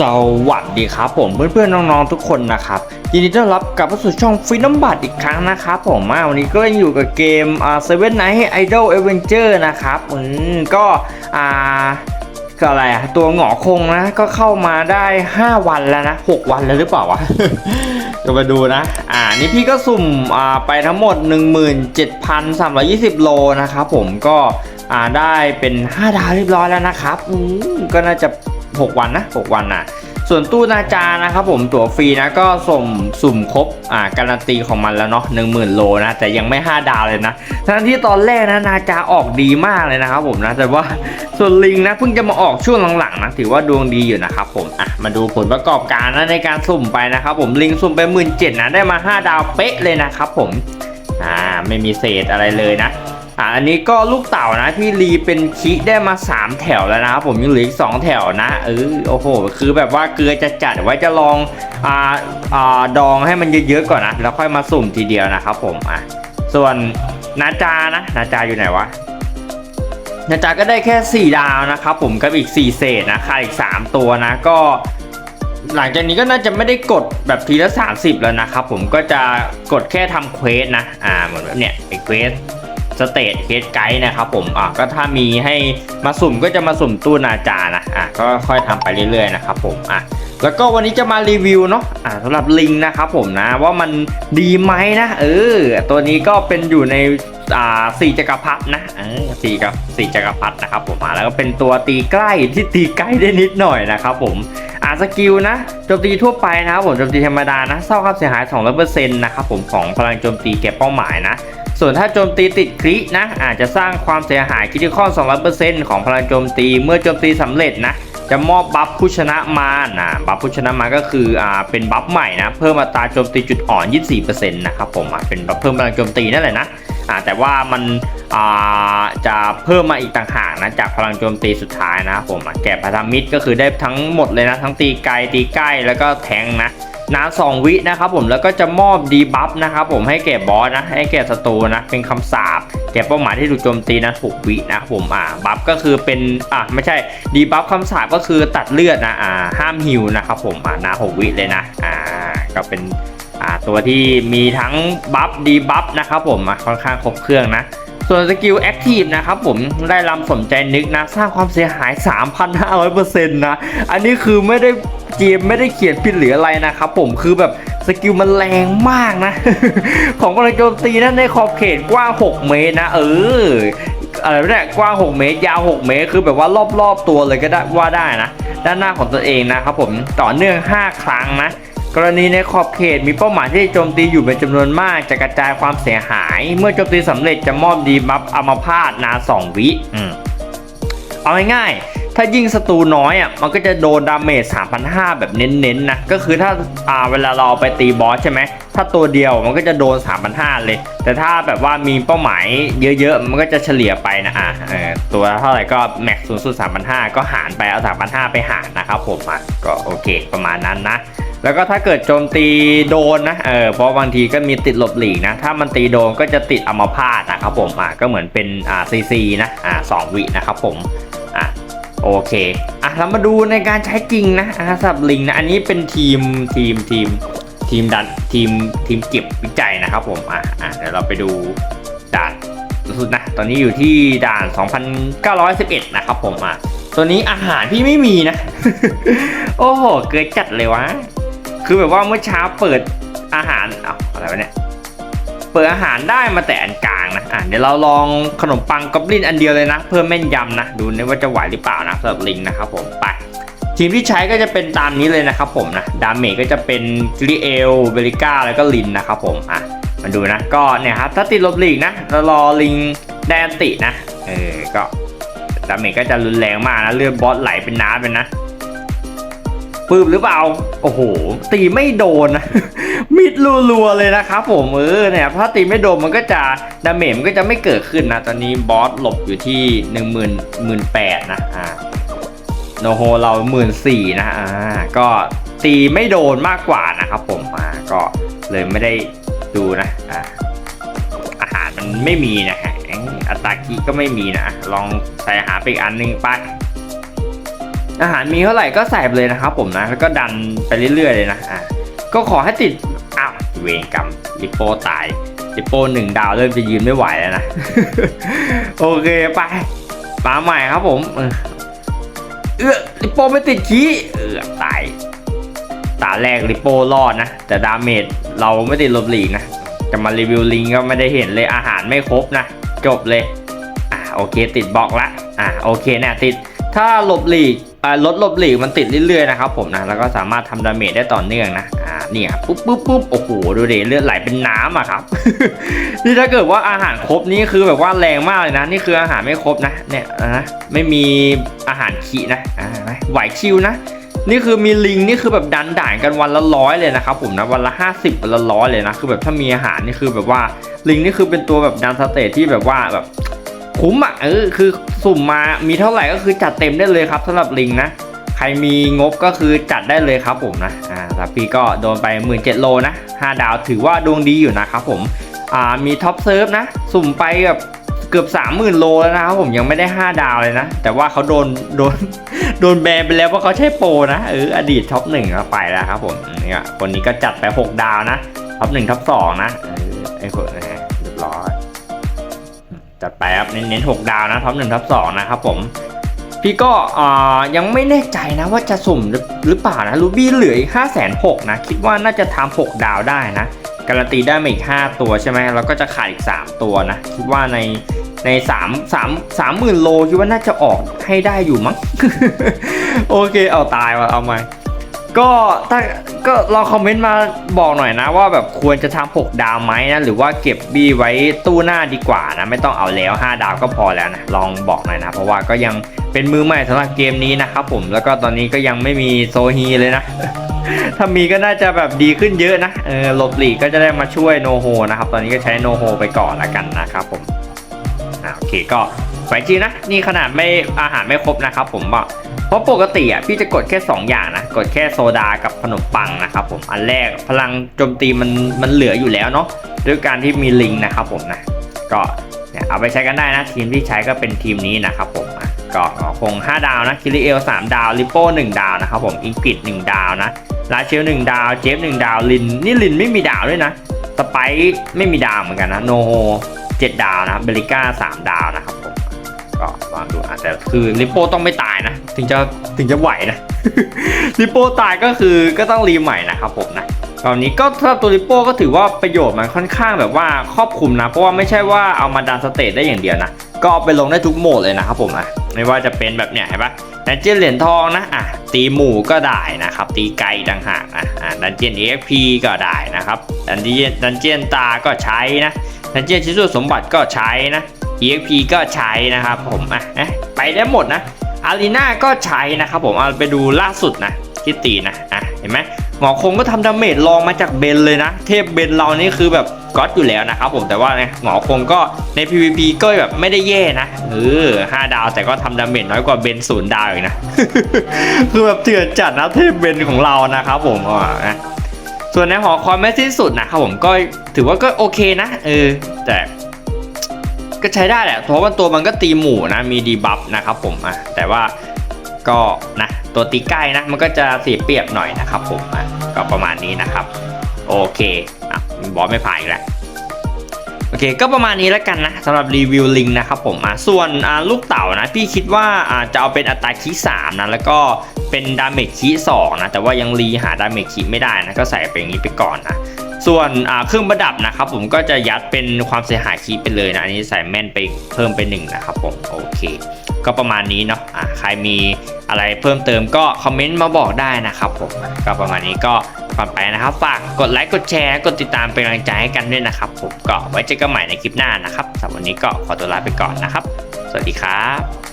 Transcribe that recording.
สวัสดีครับผมเพื่อนๆน้องๆทุกคนนะครับยินดีต้อนรับกลับเข้าสู่ช่องฟินน้ำบัตอีกครั้งนะครับผมอ่าวันนี้ก็ยังอยู่กับเกมอ่าเซเว่นไนท์ไอดอลเอเวนเจอร์นะครับอืมก็อ่าก็อะไรอะตัวหงอคงนะก็เข้ามาได้ 5 วันแล้วนะ 6 วันแล้วหรือเปล่าวะก็มาดูนะ อ่า นี่พี่ก็สุ่มอ่าไปทั้งหมด 17,320 โลนะครับผมก็อ่าได้เป็น 5 ดาวเรียบร้อยแล้วนะครับอืมก็น่าจะ 6 วันนะ 6 วันนะส่วนตู้นาจานะครับผมตั๋วฟรีนะก็ส่งสุ่มครบอ่าการันตีของมันแล้วเนาะ10,000โลนะแต่ยังไม่ 5 ดาวเลยนะทั้งที่ตอนแรกนะนาจาออกดีมากเลยนะครับผมนะแต่ว่าส่วนลิงนะเพิ่งจะมาออกช่วงหลังๆนะถือว่าดวงดีอยู่นะครับผมอะมาดูผลประกอบการนะในการสุ่มไปนะครับผมลิงสุ่มไปหมื่นเจ็ดนะได้มา 5 ดาวเป๊ะเลยนะครับผมอ่าไม่มีเศษอะไรเลยนะ อ่าอันนี้ก็ลูกเต่านะพี่ลีเป็นคิได้มา 3 แถวแล้วนะครับผมยังเหลืออีก 2 แถวนะเออโอ้โห คือแบบว่าเกลือจะจัดไว้จะลองอ่าอ่าดองให้มันเยอะๆก่อนนะแล้วค่อยมาสุ่มทีเดียวนะครับผมอะส่วนนาจานะนาจาอยู่ไหนวะนาจาก็ได้แค่ 4 ดาวนะครับผมกับอีก 4 เศษนะค่าอีก 3 ตัวนะก็ หลังจากนี้ก็น่าจะไม่ได้กดแบบทีละ 30 แล้วนะครับผมก็จะกดแค่ทำเควสนะอ่าเหมือนแบบเนี้ยไอเควส สเตทเคสไกด์นะครับผมอ่าก็ถ้ามีให้มาสุ่มก็จะมาสุ่มตู้นาจานะอ่าก็ค่อยทำไปเรื่อยๆนะครับผมอะแล้วก็วันนี้จะมารีวิวเนาะอ่าสำหรับลิงนะครับผมนะว่ามันดีไหมนะเออตัวนี้ก็เป็นอยู่ในอ่าสี่จักรพรรดินะเออสี่กับสี่จักรพรรดินะครับผมอ่าแล้วก็เป็นตัวตีใกล้ที่ตีใกล้ได้นิดหน่อยนะครับผมอ่าสกิลนะโจมตีทั่วไปนะครับผมโจมตีธรรมดานะเศร้าความเสียหาย200%นะครับผมของพลังโจมตีแก่เป้าหมายนะ ส่วนถ้าโจมตีติดครินะ อาจจะสร้างความเสียหายคิติคอล200%ของพลังโจมตีเมื่อโจมตีสำเร็จนะ จะมอบบัฟผู้ชนะมานะบัฟผู้ชนะมาก็คืออ่าเป็นบัฟใหม่นะ เพิ่มอัตราโจมตีจุดอ่อน 24%นะครับผมอะเป็นบัฟเพิ่มพลังโจมตีนั่นแหละนะอ่าแต่ว่ามันอ่าจะเพิ่มมาอีกต่างหากนะจากพลังโจมตีสุดท้ายนะผมอะแก่พันธมิตรก็คือได้ทั้งหมดเลยนะ ทั้งตีไกลตีใกล้แล้วก็แทงนะ นาน 2 วินะครับผมแล้วก็จะมอบดีบัฟนะครับผมให้แก่บอสนะให้แก่ศัตรูนะเป็นคำสาปแก่เป้าหมายที่ถูกโจมตีนะ6วินะผมอ่าบัฟก็คือเป็นอ่าไม่ใช่ดีบัฟคำสาปก็คือตัดเลือดนะอ่าห้ามฮิวนะครับผมอ่านา6วิเลยนะอ่าก็เป็นอ่าตัวที่มีทั้งบัฟดีบัฟนะครับผมอะค่อนข้างครบเครื่องนะ ส่วนสกิลแอคทีฟนะครับผมได้ลำสมใจนึกนะ สร้างความเสียหาย 3,500%นะ อันนี้คือไม่ได้เกมไม่ได้เขียนผิดหรืออะไรนะครับผมคือแบบสกิลมันแรงมากนะ ของพลังโจมตีนั้นในขอบเขตกว้าง 6 เมตรนะ เอออะไรไม่ได้กว้าง 6 เมตร ยาว 6 เมตร คือแบบว่ารอบๆตัวเลยก็ได้ว่าได้นะ ด้านหน้าของตัวเองนะครับผมต่อเนื่อง 5 ครั้งนะ กรณีในขอบเขตมีเป้าหมายที่โจมตีอยู่เป็นจำนวนมากจะกระจายความเสียหาย เมื่อโจมตีสำเร็จจะมอบดีบัฟอัมพาตนาน2วิอเอาง่ายๆถ้ายิงศัตรูน้อยอะมันก็จะโดนดาเมจ3,500 แบบเน้นๆนะก็คือถ้าอ่าเวลาเราไปตีบอสใช่ไหมถ้าตัวเดียวมันก็จะโดน 3,500 เลย แต่ถ้าแบบว่ามีเป้าหมายเยอะๆ มันก็จะเฉลี่ยไปนะอะตัวเท่าไหร่ก็แม็กซ์สูงสุด3,500 ก็หารไปเอา 3,500 ไปหารนะครับผมอะก็โอเคประมาณนั้นนะ แล้วก็ถ้าเกิดโจมตีโดนนะ เออ เพราะบางทีก็มีติดหลบหลีกนะ ถ้ามันตีโดนก็จะติดอัมพาตนะครับผม อะ ก็เหมือนเป็น อ่าซีซีนะ อ่าสองวินะครับผม อะ โอเค อะ เรามาดูในการใช้จริงนะอ่าสำหรับลิงนะ อันนี้เป็นทีม ทีม ทีม ทีมดัน ทีม ทีมเก็บวิจัยนะครับผม อะ อะ เดี๋ยวเราไปดูด่านสุดนะ ตอนนี้อยู่ที่ด่าน 2,911 นะครับผม อะ ตัวนี้อาหารพี่ไม่มีนะ โอ้โห เกิดจัดเลยวะ คือแบบว่าเมื่อเช้าเปิดอาหารเอาอะไรวะเนี่ย เปิดอาหารได้มาแต่อันกลางนะ อะเดี๋ยวเราลองขนมปังกอบลินอันเดียวเลยนะ เพิ่มแม่นยำนะ ดูนะว่าจะไหวหรือเปล่านะสำหรับลิงนะครับผมไปทีมที่ใช้ก็จะเป็นตามนี้เลยนะครับผมนะ ดาเมจก็จะเป็นกริเอลเบริก้าแล้วก็ลินนะครับผมอะมาดูนะ ก็เนี่ยครับถ้าติดลบลีกนะเรารอลิงแดนตินะ เออก็ดาเมจก็จะรุนแรงมากนะ เลือดบอสไหลเป็นน้ำเป็นนะ ปืบหรือเปล่า โอ้โห ตีไม่โดนนะ มิดรัวๆเลยนะครับผมเออเนี่ยถ้าตีไม่โดนมันก็จะดาเมจมันก็จะไม่เกิดขึ้นนะ ตอนนี้บอสหลบอยู่ที่หนึ่งหมื่นหมื่นแปดนะอ่าโนโฮเราหมื่นสี่นะอ่าก็ตีไม่โดนมากกว่านะครับผมอ่าก็เลยไม่ได้ดูนะอ่าอาหารมันไม่มีนะฮะอัตราคีก็ไม่มีนะ ลองใส่หาไปอีกอันหนึ่งไป อาหารมีเท่าไหร่ก็ใส่ไปเลยนะครับผมนะแล้วก็ดันไปเรื่อยๆเลยนะอะก็ขอให้ติดอ้าวเวรกรรมลิปโป้ตายลิปโป้หนึ่งดาวเริ่มจะยืนไม่ไหวแล้วนะ โอเคไปมาใหม่ครับผมเออเออลิปโป้ไม่ติดขี้เออตายตาแรกลิปโป้รอดนะ แต่ดาเมจเราไม่ติดลบหลีกนะ จะมารีวิวลิงก็ไม่ได้เห็นเลยอาหารไม่ครบนะ จบเลย อะโอเคติดบล็อกละอะโอเคเนี่ยติดถ้าหลบหลีก อ่าลดลบหลีกมันติดเรื่อยๆนะครับผมนะแล้วก็สามารถทำดาเมจได้ต่อเนื่องนะอ่าเนี่ยปุ๊บปุ๊บปุ๊บโอ้โหดูดิเลือดไหลเป็นน้ำอะครับ นี่ถ้าเกิดว่าอาหารครบนี่คือแบบว่าแรงมากเลยนะ นี่คืออาหารไม่ครบนะเนี่ยนะไม่มีอาหารขีนะอ่าไหวชิวนะนี่คือมีลิงนี่คือแบบดันด่านกันวันละร้อยเลยนะครับผมนะวันละ 50วันละร้อยเลยนะคือแบบถ้ามีอาหารนี่คือแบบว่าลิงนี่คือเป็นตัวแบบดันสเตทที่แบบว่าแบบ คุ้มอะเออคือสุ่มมามีเท่าไหร่ก็คือจัดเต็มได้เลยครับสำหรับลิงนะใครมีงบก็คือจัดได้เลยครับผมนะอ่าแล้วพี่ก็โดนไป 1 7ื่นโลนะ5ดาวถือว่าดวงดีอยู่นะครับผมอ่ามีท็อปเซิร์ฟนะ สุ่มไปแบบเกือบ 30,000 โลแล้วนะครับผมยังไม่ได้ 5 ดาวเลยนะ แต่ว่าเขาโดนโดนโดนแบนไปแล้วเพราะเขาใช่โปรนะเอออดีตท็อปหนึ่งไปแล้วครับผมเนี่ยคนนี้ก็จัดไป 6 ดาวนะท็อปหนึ่งท็อปสองนะเออไอ้คน จัดไปครับเน้นๆหกดาวนะท็อปหนึ่งท็อปสองนะครับผมพี่ก็ยังไม่แน่ใจนะว่าจะสุ่มหรือเปล่านะรูบี้เหลืออีกห้าแสนหกนะคิดว่าน่าจะทำหกดาวได้นะการันตีได้มาอีก 5 ตัวใช่ไหมแล้วก็จะขาดอีก 3 ตัวนะ คิดว่าในใน3 3 3หมื่นโลคิดว่าน่าจะออกให้ได้อยู่มั้ง โอเคเอาตายว่ะเอามา ก็ถ้าก็ลองคอมเมนต์มาบอกหน่อยนะ ว่าแบบควรจะทำ6ดาวไหมนะหรือว่าเก็บบีไว้ตู้หน้าดีกว่านะ ไม่ต้องเอาแล้ว 5 ดาวก็พอแล้วนะ ลองบอกหน่อยนะ เพราะว่าก็ยังเป็นมือใหม่สำหรับเกมนี้นะครับผมแล้วก็ตอนนี้ก็ยังไม่มีโซฮีเลยนะ ถ้ามีก็น่าจะแบบดีขึ้นเยอะนะเออหลบหลีกก็จะได้มาช่วยโนโฮนะครับ ตอนนี้ก็ใช้โนโฮไปก่อนละกันนะครับผมอ่าโอเคก็ไว้จริงนะนี่ขนาดไม่อาหารไม่ครบนะครับผมบอก เพราะปกติอะพี่จะกดแค่ 2 อย่างนะ กดแค่โซดากับขนมปังนะครับผม อันแรกพลังโจมตีมันมันเหลืออยู่แล้วเนาะด้วยการที่มีลิงนะครับผมนะ ก็เนี่ยเอาไปใช้กันได้นะ ทีมที่ใช้ก็เป็นทีมนี้นะครับผมก็คง 5 ดาวนะคิริเอล3ดาวลิโป้1ดาวนะครับผมอิงกิด1ดาวนะลาเชล1ดาวเจฟ1ดาวลินนี่ลินไม่มีดาวด้วยนะสไปซ์ไม่มีดาวเหมือนกันนะโนโฮ7ดาวนะเบลิก้า3ดาวนะครับ แต่คือลิโป้ต้องไม่ตายนะ ถึงจะถึงจะไหวนะ ลิโป้ตายก็คือก็ต้องรีใหม่นะครับผมนะตอนนี้ก็ถ้าตัวลิโป้ก็ถือว่าประโยชน์มันค่อนข้างแบบว่าครอบคลุมนะ เพราะว่าไม่ใช่ว่าเอามาดันสเตตได้อย่างเดียวนะ ก็เอาไปลงได้ทุกโหมดเลยนะครับผมอะไม่ว่าจะเป็นแบบเนี้ยเห็นปะดันเจียนเหรียญทองนะอะตีหมู่ก็ได้นะครับ ตีไกลต่างหากอะอะดันเจียน EXP ก็ได้นะครับดันเจียนดันเจียนตาก็ใช้นะดันเจียนชิ้นส่วนสมบัติก็ใช้นะ EXP ก็ใช้นะครับผมอะไปได้หมดนะอารีนาก็ใช้นะครับผมเอาไปดูล่าสุดนะที่ตีนะอะเห็นไหมหมอคงก็ทำดาเมจลองมาจากเบนเลยนะ เทพเบนเรานี่คือแบบก๊อตอยู่แล้วนะครับผมแต่ว่าเนี่ยหมอคงก็ใน PVP ก็แบบไม่ได้แย่นะเออห้าดาวแต่ก็ทำดาเมจน้อยกว่าเบนศูนย์ดาวอีกนะคือแบบเถื่อนจัดนะเทพเบนของเรานะครับผมอะส่วนในหอคอยไม่สิ้นสุดนะครับผมก็ถือว่าก็โอเคนะเออแต่ ก็ใช้ได้แหละเพราะว่าตัวมันก็ตีหมู่นะมีดีบัฟนะครับผมอะแต่ว่าก็นะตัวตีใกล้นะมันก็จะเสียเปรียบหน่อยนะครับผมอะก็ประมาณนี้นะครับ โอเคอะบอสไม่ผ่านอีกแล้วโอเคก็ประมาณนี้แล้วกันนะสำหรับรีวิวลิงนะครับผมอะส่วนอ่าลูกเต่านะพี่คิดว่าอ่าจะเอาเป็นอัตราคีสามนะแล้วก็เป็นดาเมจคีสองนะแต่ว่ายังรีหาดาเมจคีไม่ได้นะก็ใส่ไปอย่างนี้ไปก่อนนะ ส่วนเครื่องประดับนะครับผมก็จะยัดเป็นความเสียหายคีไปเลยนะอันนี้ใส่แม่นไปเพิ่มไปหนึ่งนะครับผมโอเค ก็ประมาณนี้เนาะอ่าใครมีอะไรเพิ่มเติมก็คอมเมนต์มาบอกได้นะครับผมก็ประมาณนี้ก็ก่อนไปนะครับ ฝากกดไลค์กดแชร์กดติดตามเป็นกำลังใจให้กันด้วยนะครับผมก็ไว้เจอกันใหม่ในคลิปหน้านะครับสำหรับวันนี้ก็ขอตัวลาไปก่อนนะครับ สวัสดีครับ